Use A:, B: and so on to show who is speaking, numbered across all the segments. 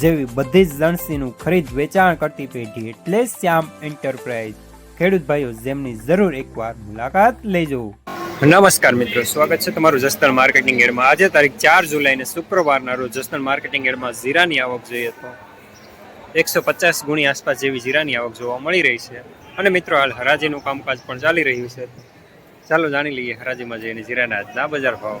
A: જેવી બધી જ લણસીનું ખરીદ વેચાણ કરતી પેઢી એટલે શ્યામ એન્ટરપ્રાઇઝ. ખેડૂત ભાઈઓ, જેમની જરૂર એકવાર મુલાકાત લેજો. નમસ્કાર મિત્રો, સ્વાગત છે તમારું જસદણ માર્કેટિંગ એડમાં. આજે તારીખ ચાર જુલાઈને શુક્રવારના રોજ જસદણ માર્કેટિંગ એડમાં જીરાની આવક જોઈએ તો એકસો પચાસ ગુણી આસપાસ જેવી જીરાની આવક જોવા મળી રહી છે. અને મિત્રો, હાલ હરાજીનું કામકાજ પણ ચાલી રહ્યું છે. ચાલો જાણી લઈએ હરાજીમાં જઈને જીરાના આજના બજાર ભાવ.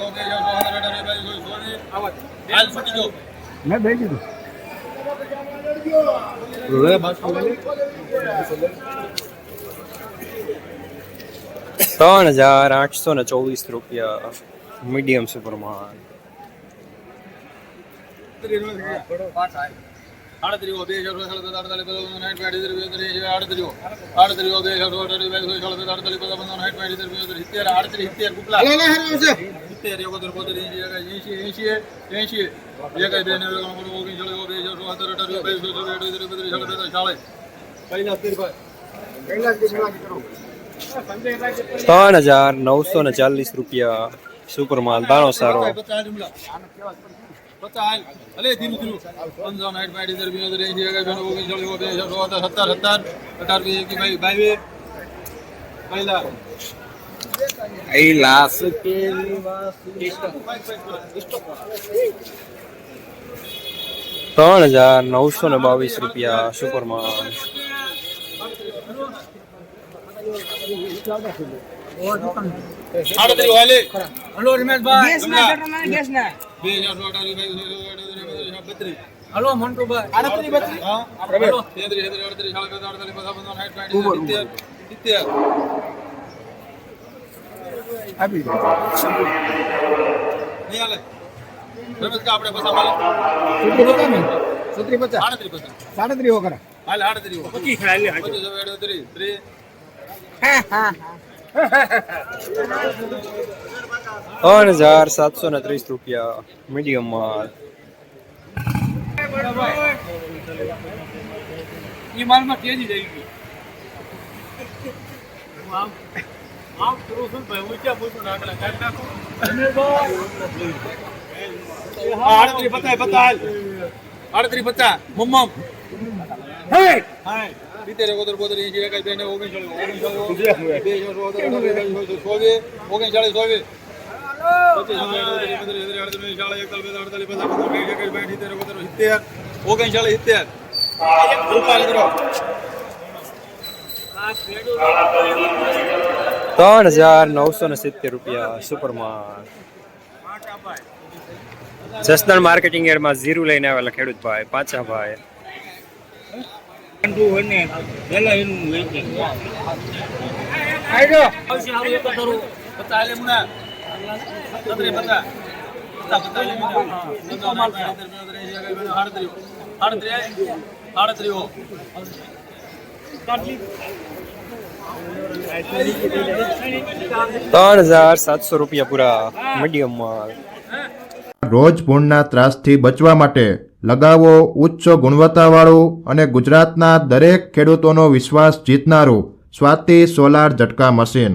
B: ઓકે હજાર સો હજાર અઢાર બાવીસ સોળી હાલ છૂટી જો
A: ત્રણ હજાર આઠસો ને ચોવીસ રૂપિયા મીડિયમ સુપરમાં
B: આડત્રીઓ બે હજાર બે હજાર આડત્રીઓ આડત્રીઓ બે હજાર હજાર આડત્રીસ અઢાર બે સો અઠ્યાવીસ બત્રીસ ચાલીસ ચાલીસ કૈલાસ
A: ત્રણ હજાર નવસો ને ચાલીસ રૂપિયા સુપરમાં દાણો સારો.
B: પચાસ. અલે ધીરું ધીરું. પંચાવન સાઠ પાંચ હજાર બે હજાર એંશી એક બે ઓગણીસ ચાલીસ બે હજાર સોળ સત્તર સત્તર. અઢાર બે એકી બાવીસ બાવીસ. પહેલા.
A: ત્રણ હજાર નવસો ને બાવીસ રૂપિયા સુપરમાં
B: આડત્રીસ વાલે
C: હલો રમેશભાઈ.
B: ગેસ ના,
C: ગેસ ના. હલો મંટુભાઈ. આડત્રીસ બત્રીસ?
B: હા. તેત્રીસ અડત્રીસ સાડત્રીસ અડતાલીસ પચાસ પંચાવન સિત્તેર સિત્તેર નહીં હાલે. રમેશ કા આપણે પચાસ હાલે
C: સુત્રી પચાસ
B: આડત્રીસ પચાસ.
C: સાડત્રીસ વગર
B: હાલે આડત્રીસ પચીસ પચીસ હવે અડત્રીસ ત્રીસ.
A: ત્રણ હજાર સાતસો ને ત્રીસ રૂપિયા મીડિયમમાં
B: એ માલમાં તેજી જઈ ગઈ આમ આમ કરું છું ભાઈ ઊંચા પૂછું નાખલા કાઢી નાખો આડત્રીસ પચાસ પચાસ આડત્રીસ પચાસ મમ્મમ હા સિત્તેર એકોતેર બોતેર એંશી એકાદ બે ને ઓગણચાળીસ ઓગણચાળીસ બે હજાર સોળ ચોવીસ ઓગણચાળીસ ઓગણચાળીસ સિત્તેર
A: ત્રણ હજાર નવસો ને સિત્તેર રૂપિયા સુપરમાં જસદણ માર્કેટિંગ એડમાં ઝીરું લઈને આવેલા ખેડૂત ભાઈ પાછા ભાઈ
B: પચાસ
A: સાતસો રૂપિયા પૂરા મીડિયમમાં
D: રોજ ભૂણના ત્રાસથી બચવા માટે લગાવો ઉચ્ચ ગુણવત્તાવાળું અને ગુજરાતના દરેક ખેડૂતોનો વિશ્વાસ જીતનારું સ્વાતિ સોલાર ઝટકા મશીન.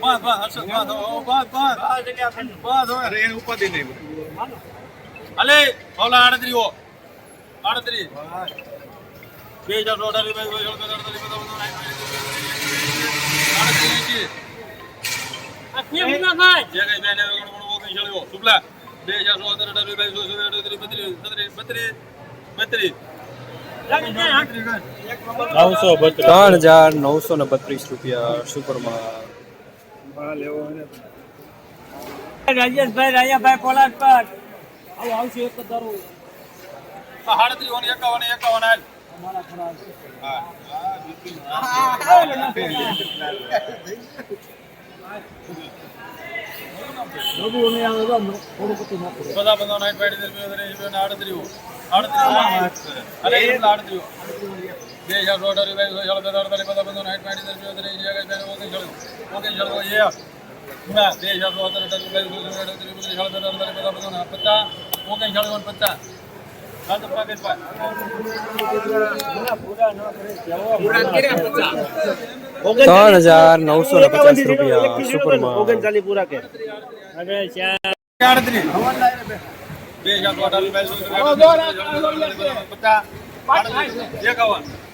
B: સુપર. બસ બસ હર્ષદ, બસ હો, બસ બસ બસ અરે એને ઉપાધિ નહીં હાલે ઓલા આડત્રી આડત્રી બે હજાર સો રૂપિયા, બે હજાર બધા બધા. જે કઈ બેન બે હજાર સો અઢાર અઢાર રૂપિયા, સો, સો, અઢાર, બત્રીસ, બત્રીસ, બત્રીસ, બત્રીસ.
A: ત્રણ હજાર નવસો ને બત્રીસ રૂપિયા સુપરમાં
C: રાજેશભાઈ રાજાભાઈ પોલાદ પર આવશે એક દારૂ.
B: આ આડત્રીસ ઓને એકાવન એકાવન બધા બધા નાઈટ પાડી દે. આડત્રીસ હો. અરે એ પેલા આડત્રીસ હો. બે હજાર સો અઢાર રૂપિયા, સો, ચાલો, બધા અડતાલીસ, બધા બધા નાઈટ પાડી દે બે હજાર એંશી, એકાવન, બેને ઓગણીસ ચાલીસ. ઓગણીસ ચાલીસ, એ. ના, બે હજાર સો અઢાર, અઢાર રૂપિયા, સો, સો, અઢાર, બત્રીસ, ચાલો, બધા અડતાલીસ, બધા બધા પચાસ, ઓગણીસ ચાલીસ, ઓને પચાસ. હાલ તો પાકેટ પાક.
A: ત્રણ હજાર નવસો ને પચાસ રૂપિયા સુપરમાં
B: આડત્રીસ. બે હજાર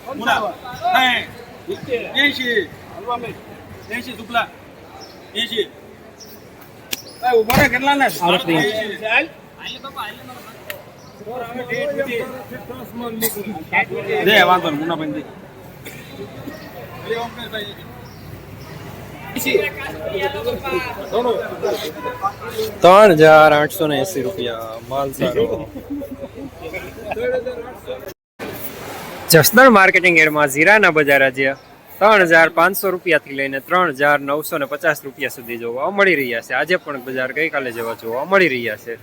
B: સો અઢાર રૂપિયા, સો, સો, અઢાર, પચાસ, આડત્રીસ, એકાવન, મુના, સાઠ, એંશી, એંશી, શુક્લા, એંશી. દે વાંધો નહીં મુના ભાઈ
A: ત્રણ હજાર આઠસો ને એસી રૂપિયા માલ સારો. જસદણ માર્કેટિંગ એડમાં જીરાના બજાર આજે ત્રણ હજાર પાંચસો રૂપિયાથી લઈને ત્રણ હજાર નવસો ને પચાસ રૂપિયા સુધી જોવા મળી રહ્યા છે. આજે પણ બજાર ગઈકાલે જેવા જોવા મળી રહ્યા છે.